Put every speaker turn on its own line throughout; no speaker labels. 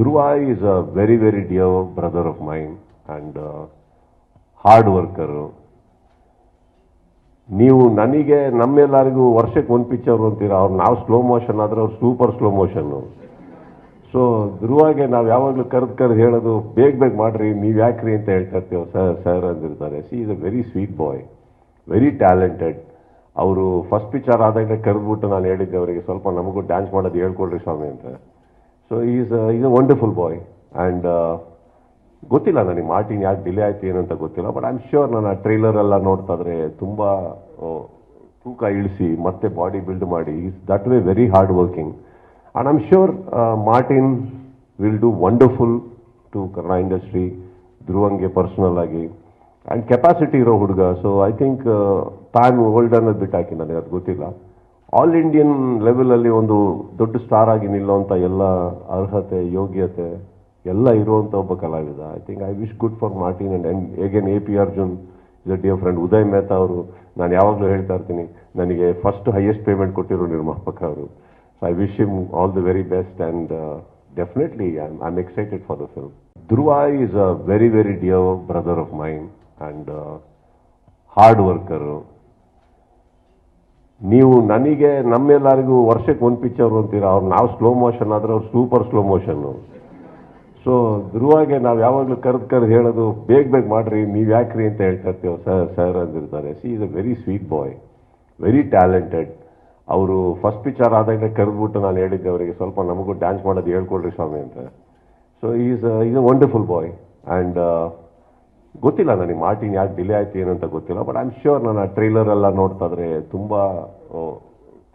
Dhruva is a very, very dear brother of mine and uh, hard worker. ನೀವು ನನಗೆ ನಮ್ಮೆಲ್ಲರಿಗೂ ವರ್ಷಕ್ಕೆ ಒಂದು ಪಿಕ್ಚರ್ ಅಂತೀರ? ಅವ್ರು ನಾವು ಸ್ಲೋ ಮೋಷನ್ ಆದರೆ ಅವ್ರು ಸೂಪರ್ ಸ್ಲೋ ಮೋಷನ್ನು ಸೊ ಧ್ರುವಾಗೆ ನಾವು ಯಾವಾಗಲೂ ಕರೆದು ಕರೆದು ಹೇಳೋದು ಬೇಗ ಬೇಗ ಮಾಡ್ರಿ ನೀವು ಯಾಕ್ರಿ ಅಂತ ಹೇಳ್ತಾ ಇರ್ತೀವಿ sir sir ಅಂದಿರ್ತಾರೆ. See is a very sweet boy very talented ಅವರು ಫಸ್ಟ್ ಪಿಕ್ಚರ್ ಆದಾಗ ಕರೆದ್ಬಿಟ್ಟು ನಾನು ಹೇಳಿದ್ದೆ ಅವರಿಗೆ ಸ್ವಲ್ಪ ನಮಗೂ ಡ್ಯಾನ್ಸ್ ಮಾಡೋದು ಹೇಳ್ಕೊಡ್ರಿ ಸ್ವಾಮಿ ಅಂತ. So is is a wonderful boy and ಗೊತ್ತಿಲ್ಲ ನನಗೆ ಮಾರ್ಟಿನ್ ಯಾಕೆ ಡಿಲೇ ಆಯ್ತು, ಏನಂತ ಗೊತ್ತಿಲ್ಲ ಬಟ್ ಐ ಆಮ್ ಶ್ಯೂರ್ ನಾನು ಆ ಟ್ರೈಲರ್ ಎಲ್ಲ ನೋಡ್ತಾ ಇದ್ರೆ ತುಂಬ ತೂಕ ಇಳಿಸಿ, ಮತ್ತೆ ಬಾಡಿ ಬಿಲ್ಡ್ ಮಾಡಿ is that way very hard working and am sure Martin will do wonderful to Kannada industry ಧ್ರುವಂಗೆ personal ಆಗಿ. ಆ್ಯಂಡ್ ಕೆಪಾಸಿಟಿ ಇರೋ ಹುಡುಗ so I think pan old ಅನ್ನೋದು ಬಿಟ್ಟು ಹಾಕಿ ನನಗೆ ಅದು ಗೊತ್ತಿಲ್ಲ. ಆಲ್ ಇಂಡಿಯನ್ ಲೆವೆಲಲ್ಲಿ ಒಂದು ದೊಡ್ಡ ಸ್ಟಾರ್ ಆಗಿ ನಿಲ್ಲುವಂಥ ಎಲ್ಲ ಅರ್ಹತೆ, ಯೋಗ್ಯತೆ ಎಲ್ಲ ಇರುವಂಥ ಒಬ್ಬ ಕಲಾವಿದ. I think I wish good for Martin and and again A P Arjun is a dear friend Uday Mehta ಅವರು, ನಾನು ಯಾವಾಗಲೂ ಹೇಳ್ತಾ ಇರ್ತೀನಿ, ನನಗೆ ಫಸ್ಟ್ ಹೈಯೆಸ್ಟ್ ಪೇಮೆಂಟ್ ಕೊಟ್ಟಿರೋ ನಿರ್ಮಾಪಕ ಅವರು. So I wish him all the very best and definitely I am excited for the film Dhruva is a very very dear brother of mind and hard worker ನೀವು ನನಗೆ ನಮ್ಮೆಲ್ಲರಿಗೂ ವರ್ಷಕ್ಕೆ ಒಂದು picture ಅಂತೀರ? ಅವ್ರು ನಾವು ಸ್ಲೋ ಮೋಷನ್ ಆದರೆ ಅವ್ರು ಸೂಪರ್ ಸ್ಲೋ ಮೋಷನ್ನು ಸೊ ಧ್ರುವಾಗೆ ನಾವು ಯಾವಾಗಲೂ ಕರೆದು ಕರೆದು ಹೇಳೋದು, ಬೇಗ ಬೇಗ ಮಾಡ್ರಿ, ನೀವು ಯಾಕ್ರಿ ಅಂತ ಹೇಳ್ತಾ ಇರ್ತೀವಿ sir sir ಅಂದಿರ್ತಾರೆ see is a very sweet boy very talented ಅವರು ಫಸ್ಟ್ ಪಿಕ್ಚರ್ ಆದಾಗ ಕರೆದ್ಬಿಟ್ಟು ನಾನು ಹೇಳಿದ್ದೆ ಅವರಿಗೆ, ಸ್ವಲ್ಪ ನಮಗೂ ಡ್ಯಾನ್ಸ್ ಮಾಡೋದು ಹೇಳ್ಕೊಡ್ರಿ ಸ್ವಾಮಿ ಅಂತ. So is is a wonderful boy and ಗೊತ್ತಿಲ್ಲ ನನಗೆ ಮಾರ್ಟಿನ್ ಯಾಕೆ ಡಿಲೇ ಆಯ್ತು ಏನಂತ ಗೊತ್ತಿಲ್ಲ ಬಟ್ ಐ ಆಮ್ ಶ್ಯೂರ್ ನಾನು ಆ ಟ್ರೈಲರ್ ಎಲ್ಲ ನೋಡ್ತಾ ಇದ್ರೆ ತುಂಬ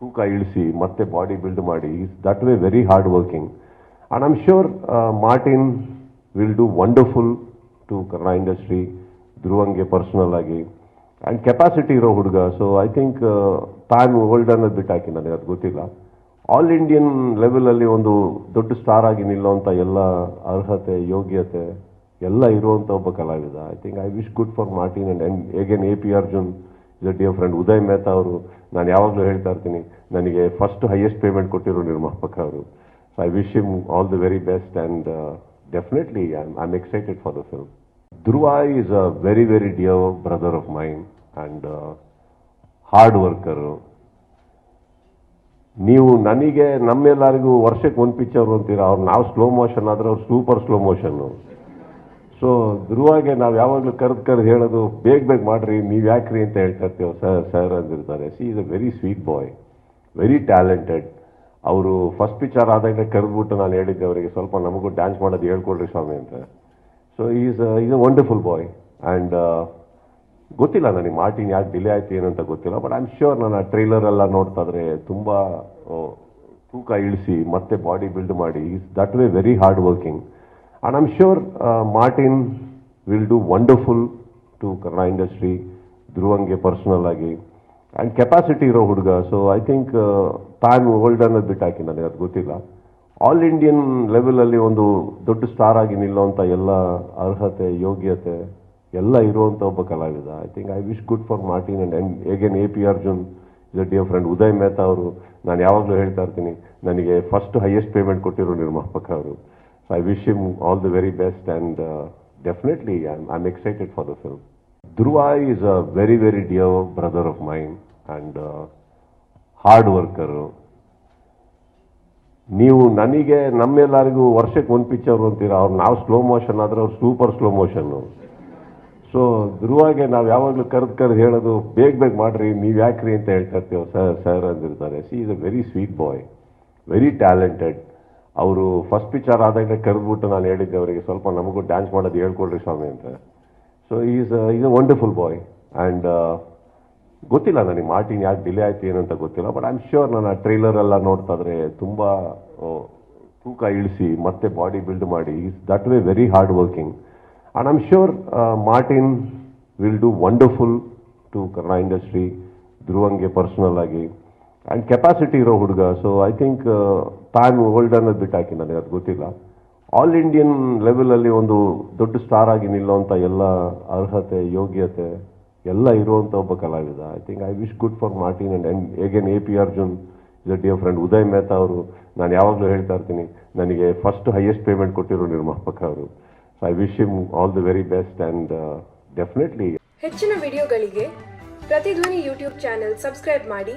ತೂಕ ಇಳಿಸಿ ಮತ್ತೆ ಬಾಡಿ ಬಿಲ್ಡ್ ಮಾಡಿ. Is that way very hard working and I'm sure Martin will do wonderful to Kannada industry ಧ್ರುವಂಗೆ personal ಆಗಿ. ಆ್ಯಂಡ್ ಕೆಪಾಸಿಟಿ ಇರೋ ಹುಡುಗ ಸೊ ಐ ಥಿಂಕ್ ತಾನು ಓಲ್ಡ್ ಅನ್ನೋದು ಬಿಟ್ಟು ಹಾಕಿ ನನಗೆ, ಅದು ಗೊತ್ತಿಲ್ಲ. ಆಲ್ ಇಂಡಿಯನ್ ಲೆವೆಲಲ್ಲಿ ಒಂದು ದೊಡ್ಡ ಸ್ಟಾರ್ ಆಗಿ ನಿಲ್ಲುವಂಥ ಎಲ್ಲ ಅರ್ಹತೆ, ಯೋಗ್ಯತೆ ಎಲ್ಲ ಇರುವಂಥ ಒಬ್ಬ ಕಲಾವಿದ. I think I wish good for Martin and and again A P Arjun is a dear friend Uday Mehta ಅವರು, ನಾನು ಯಾವಾಗಲೂ ಹೇಳ್ತಾ ಇರ್ತೀನಿ, ನನಗೆ ಫಸ್ಟ್ ಹೈಯೆಸ್ಟ್ ಪೇಮೆಂಟ್ ಕೊಟ್ಟಿರೋ ನಿರ್ಮಾಪಕ ಅವರು. So I wish him all the very best and definitely I am excited for the film Dhruva is a very very dear brother of mind and hard worker ನೀವು ನನಗೆ ನಮ್ಮೆಲ್ಲರಿಗೂ ವರ್ಷಕ್ಕೆ ಒಂದು picture ಅಂತೀರ? ಅವ್ರು ನಾವು ಸ್ಲೋ ಮೋಷನ್ ಆದರೆ ಅವ್ರು ಸೂಪರ್ ಸ್ಲೋ ಮೋಷನ್ನು ಸೊ ಧ್ರುವಾಗೆ ನಾವು ಯಾವಾಗಲೂ ಕರೆದು ಕರೆದು ಹೇಳೋದು, ಬೇಗ ಬೇಗ ಮಾಡ್ರಿ, ನೀವು ಯಾಕ್ರಿ ಅಂತ ಹೇಳ್ತಾ ಇರ್ತೀವಿ sir sir ಅಂದಿರ್ತಾರೆ. See is a very sweet boy very talented ಅವರು ಫಸ್ಟ್ ಪಿಕ್ಚರ್ ಆದಾಗ ಕರೆದ್ಬಿಟ್ಟು ನಾನು ಹೇಳಿದ್ದೆ ಅವರಿಗೆ, ಸ್ವಲ್ಪ ನಮಗೂ ಡ್ಯಾನ್ಸ್ ಮಾಡೋದು ಹೇಳ್ಕೊಡ್ರಿ ಸ್ವಾಮಿ ಅಂತ. So is is a wonderful boy and ಗೊತ್ತಿಲ್ಲ ನನಗೆ ಮಾರ್ಟಿನ್ ಯಾಕೆ ಡಿಲೇ ಆಯ್ತು ಏನಂತ ಗೊತ್ತಿಲ್ಲ ಬಟ್ ಐ ಆಮ್ ಶ್ಯೂರ್ ನಾನು ಆ ನೋಡ್ತಾ ಇದ್ರೆ ತುಂಬ ತೂಕ ಇಳಿಸಿ ಮತ್ತೆ ಬಾಡಿ ಬಿಲ್ಡ್ ಮಾಡಿ is that way very hard working and I'm sure Martin will do wonderful to Kannada industry ಧ್ರುವಂಗೆ personal ಆಗಿ ಆ್ಯಂಡ್ ಕೆಪಾಸಿಟಿ ಇರೋ ಹುಡುಗ ಸೊ ಐ ಥಿಂಕ್ ತಾನು ಓಲ್ಡ್ ಅನ್ನೋದು ಬಿಟ್ಟು ಹಾಕಿ ನನಗೆ, ಅದು ಗೊತ್ತಿಲ್ಲ. ಆಲ್ ಇಂಡಿಯನ್ ಲೆವೆಲಲ್ಲಿ ಒಂದು ದೊಡ್ಡ ಸ್ಟಾರ್ ಆಗಿ ನಿಲ್ಲುವಂಥ ಎಲ್ಲ ಅರ್ಹತೆ, ಯೋಗ್ಯತೆ ಎಲ್ಲ ಇರುವಂಥ ಒಬ್ಬ ಕಲಾವಿದ. I think I wish good for Martin and and again A P Arjun is dear friend Uday Mehta ಅವರು, ನಾನು ಯಾವಾಗಲೂ ಹೇಳ್ತಾ ಇರ್ತೀನಿ, ನನಗೆ ಫಸ್ಟ್ ಹೈಯೆಸ್ಟ್ ಪೇಮೆಂಟ್ ಕೊಟ್ಟಿರೋ ನಿರ್ಮಾಪಕ ಅವರು. So I all the all best very best and definitely I'm, am excited for the film Dhruva a a very very brother brother of mind and hard worker ನೀವು ನನಗೆ ನಮ್ಮೆಲ್ಲರಿಗೂ ವರ್ಷಕ್ಕೆ ಒಂದು picture ಅಂತೀರ ಅವ್ರು ನಾವು ಸ್ಲೋ ಮೋಷನ್ ಆದರೆ ಅವ್ರು ಸೂಪರ್ ಸ್ಲೋ ಮೋಷನ್ನು ಸೊ ಧ್ರುವಾಗೆ ನಾವು ಯಾವಾಗಲೂ ಕರೆದು ಕರೆದು ಹೇಳೋದು ಬೇಗ ಬೇಗ ಮಾಡಿರಿ ನೀವು ಯಾಕ್ರಿ? ಅಂತ ಹೇಳ್ತಾ ಇರ್ತೀವಿ. Sir sir ಅಂದಿರ್ತಾರೆ. See is a very sweet boy very talented ಅವರು ಫಸ್ಟ್ ಪಿಕ್ಚರ್ ಆದಾಗಲೇ ಕರೆದ್ಬಿಟ್ಟು ನಾನು ಹೇಳಿದ್ದೆ ಅವರಿಗೆ, ಸ್ವಲ್ಪ ನಮಗೂ ಡ್ಯಾನ್ಸ್ ಮಾಡೋದು ಹೇಳ್ಕೊಡ್ರಿ ಸ್ವಾಮಿ ಅಂತ. So is is a wonderful boy and ಗೊತ್ತಿಲ್ಲ ನನಗೆ ಮಾರ್ಟಿನ್ ಯಾಕೆ ಡಿಲೇ ಆಯ್ತು ಏನಂತ ಗೊತ್ತಿಲ್ಲ ಬಟ್ ಐ ಆಮ್ ಶ್ಯೂರ್ ನಾನು ಆ ನೋಡ್ತಾ ಇದ್ರೆ ತುಂಬ ತೂಕ ಇಳಿಸಿ ಮತ್ತೆ ಬಾಡಿ ಬಿಲ್ಡ್ ಮಾಡಿ is that way very hard working and am sure Martin will do wonderful to Kannada industry ಧ್ರುವಂಗೆ personal ಆಗಿ. ಆ್ಯಂಡ್ ಕೆಪಾಸಿಟಿ ಇರೋ ಹುಡುಗ ಸೊ ಐ ಥಿಂಕ್ ತಾನ್ ಓಲ್ಡ್ ಅನ್ನೋದು ಬಿಟ್ಟು ಹಾಕಿ ನನಗೆ ಅದು ಗೊತ್ತಿಲ್ಲ. ಆಲ್ ಇಂಡಿಯನ್ ಲೆವೆಲಲ್ಲಿ ಒಂದು ದೊಡ್ಡ ಸ್ಟಾರ್ ಆಗಿ ನಿಲ್ಲುವಂಥ ಎಲ್ಲ ಅರ್ಹತೆ, ಯೋಗ್ಯತೆ ಎಲ್ಲ ಇರುವಂಥ ಒಬ್ಬ ಕಲಾವಿದ. I think I wish good for Martin and and again A P Arjun dear friend Uday Mehta ಅವರು, ನಾನು ಯಾವಾಗಲೂ ಹೇಳ್ತಾ ಇರ್ತೀನಿ, ನನಗೆ ಫಸ್ಟ್ ಹೈಯೆಸ್ಟ್ ಪೇಮೆಂಟ್ ಕೊಟ್ಟಿರೋ ನಿರ್ಮಾಪಕ ಅವರು. So I wish him all the very best and definitely
ಹೆಚ್ಚಿನ ವಿಡಿಯೋಗಳಿಗೆ ಪ್ರತಿಧ್ವನಿ ಯೂಟ್ಯೂಬ್ ಚಾನೆಲ್ ಸಬ್ಸ್ಕ್ರೈಬ್ ಮಾಡಿ.